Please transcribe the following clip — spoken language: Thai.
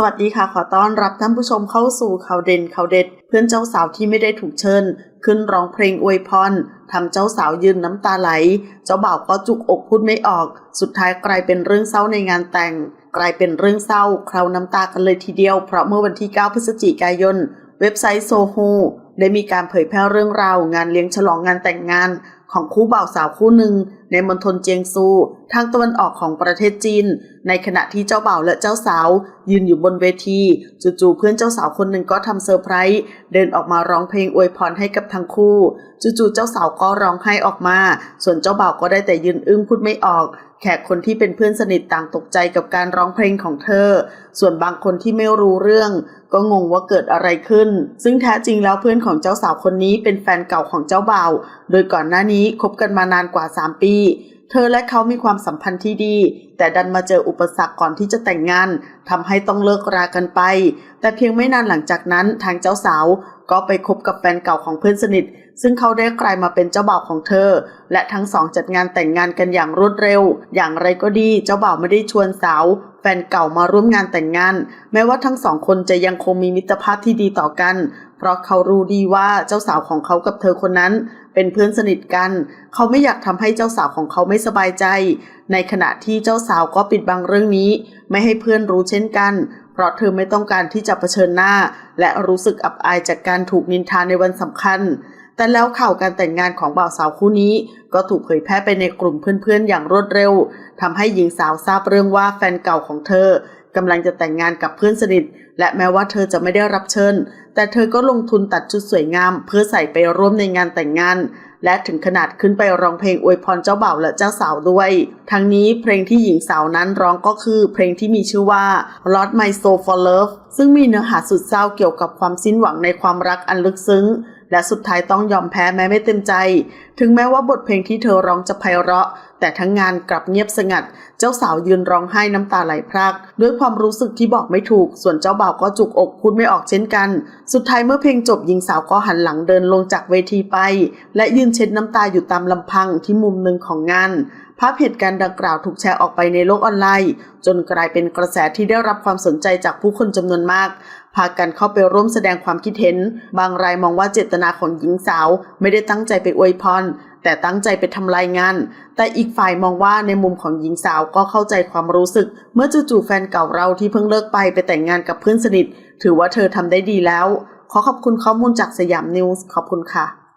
สวัสดีค่ะ ขอต้อนรับท่านผู้ชมเข้าสู่ข่าวเด่นข่าวเด็ด เพื่อนเจ้าสาวที่ไม่ได้ถูกเชิญ ขึ้นร้องเพลงอวยพรทำเจ้าสาวยืนน้ำตาไหล เจ้าบ่าวก็จุกอกพูดไม่ออก สุดท้ายกลายเป็นเรื่องเศร้าในงานแต่ง กลายเป็นเรื่องเศร้าคราวน้ำตากันเลยทีเดียว เพราะเมื่อวันที่ 9 พฤศจิกายน เว็บไซต์โซโฮได้มีการเผยแพร่เรื่องราวงานเลี้ยงฉลองงานแต่งงาน ของคู่บ่าวสาวคู่หนึ่งในมณฑลเจียงซู ทางตะวันออกของประเทศจีน ในขณะที่เจ้าบ่าวและเจ้าสาว ยืนอยู่บนเวที จู่ๆเพื่อนเจ้าสาวคนหนึ่งก็ทำเซอร์ไพรส์เดินออกมาร้องเพลงอวยพรให้กับทั้งคู่ จู่ๆเจ้าสาวก็ร้องไห้ออกมา ส่วนเจ้าบ่าวก็ได้แต่ยืนอึ้งพูดไม่ออก แขกคนที่เป็นเพื่อนสนิทต่างตกใจกับการร้องเพลงของเธอ ส่วนบางคนที่ไม่รู้เรื่อง ก็งงว่าเกิดอะไรขึ้น ซึ่งแท้จริงแล้วเพื่อนของเจ้าสาวคนนี้เป็นแฟนเก่าของเจ้าบ่าว โดยก่อนหน้านี้นี้คบกันมานานกว่า 3 ปี เธอและเขามีความสัมพันธ์ที่ดี แต่ดันมาเจออุปสรรคก่อนที่จะแต่งงานทำให้ต้องเลิกรากันไป แต่เพียงไม่นานหลังจากนั้นทางเจ้าสาวก็ไปคบกับแฟนเก่าของเพื่อนสนิท ซึ่งเขาได้กลายมาเป็นเจ้าบ่าวของเธอ และทั้งสองจัดงานแต่งงานกันอย่างรวดเร็ว อย่างไรก็ดีเจ้าบ่าวไม่ได้ชวนสาว แฟนเก่ามาร่วมงานแต่งงาน แม้ว่าทั้งสองคนจะยังคงมีมิตรภาพที่ดีต่อกัน เพราะเขารู้ดีว่าเจ้าสาวของเขากับเธอคนนั้น เป็นเพื่อนสนิทกัน เขาไม่อยากทำให้เจ้าสาวของเขาไม่สบายใจ ในขณะที่เจ้าสาวก็ปิดบังเรื่องนี้ ไม่ให้เพื่อนรู้เช่นกัน เพราะเธอไม่ต้องการที่จะเผชิญหน้า และรู้สึกอับอายจากการถูกนินทาในวันสำคัญ แต่แล้วข่าวการแต่งงานของบ่าวสาวคู่นี้ ก็ถูกเผยแพร่ไปในกลุ่มเพื่อนๆอย่างรวดเร็วทำให้หญิงสาวทราบเรื่องว่าแฟนเก่าของเธอ กำลังจะแต่งงานกับเพื่อนสนิท และแม้ว่าเธอจะไม่ได้รับเชิญ แต่เธอก็ลงทุนตัดชุดสวยงาม เพื่อใส่ไปร่วมในงานแต่งงาน และถึงขนาดขึ้นไปร้องเพลงอวยพรเจ้าบ่าวและเจ้าสาวด้วย ทั้งนี้เพลงที่หญิงสาวนั้นร้องก็คือเพลงที่มีชื่อว่า Lost My Soul for Love ซึ่งมีเนื้อหาสุดเศร้าเกี่ยวกับความสิ้นหวังในความรักอันลึกซึ้ง และสุดท้ายต้องยอมแพ้แม้ไม่เต็มใจ ถึงแม้ว่าบทเพลงที่เธอร้องจะไพเราะ แต่ทั้งงานกลับเงียบสงัด เจ้าสาวยืนร้องไห้น้ำตาไหลพราก ด้วยความรู้สึกที่บอกไม่ถูก ส่วนเจ้าบ่าวก็จุกอกพูดไม่ออกเช่นกัน สุดท้ายเมื่อเพลงจบหญิงสาวก็หันหลังเดินลงจากเวทีไป และยืนเช็ดน้ำตาอยู่ตามลำพังที่มุมหนึ่งของงาน ภาพเหตุการณ์ดังกล่าวถูกแชร์ออกไปในโลกออนไลน์ จนกลายเป็นกระแสที่ได้รับความสนใจจากผู้คนจำนวนมาก พากันเข้าไปร่วมแสดงความคิดเห็น บางรายมองว่าเจตนาของหญิงสาว ไม่ได้ตั้งใจไปอวยพร แต่ตั้งใจไปทำลายงาน แต่อีกฝ่ายมองว่าในมุมของหญิงสาวก็เข้าใจความรู้สึก เมื่อจู่ๆแฟนเก่าเราที่เพิ่งเลิกไปไปแต่งงานกับเพื่อนสนิท ถือว่าเธอทำได้ดีแล้ว ขอขอบคุณข้อมูลจากสยามนิวส์ขอบคุณค่ะ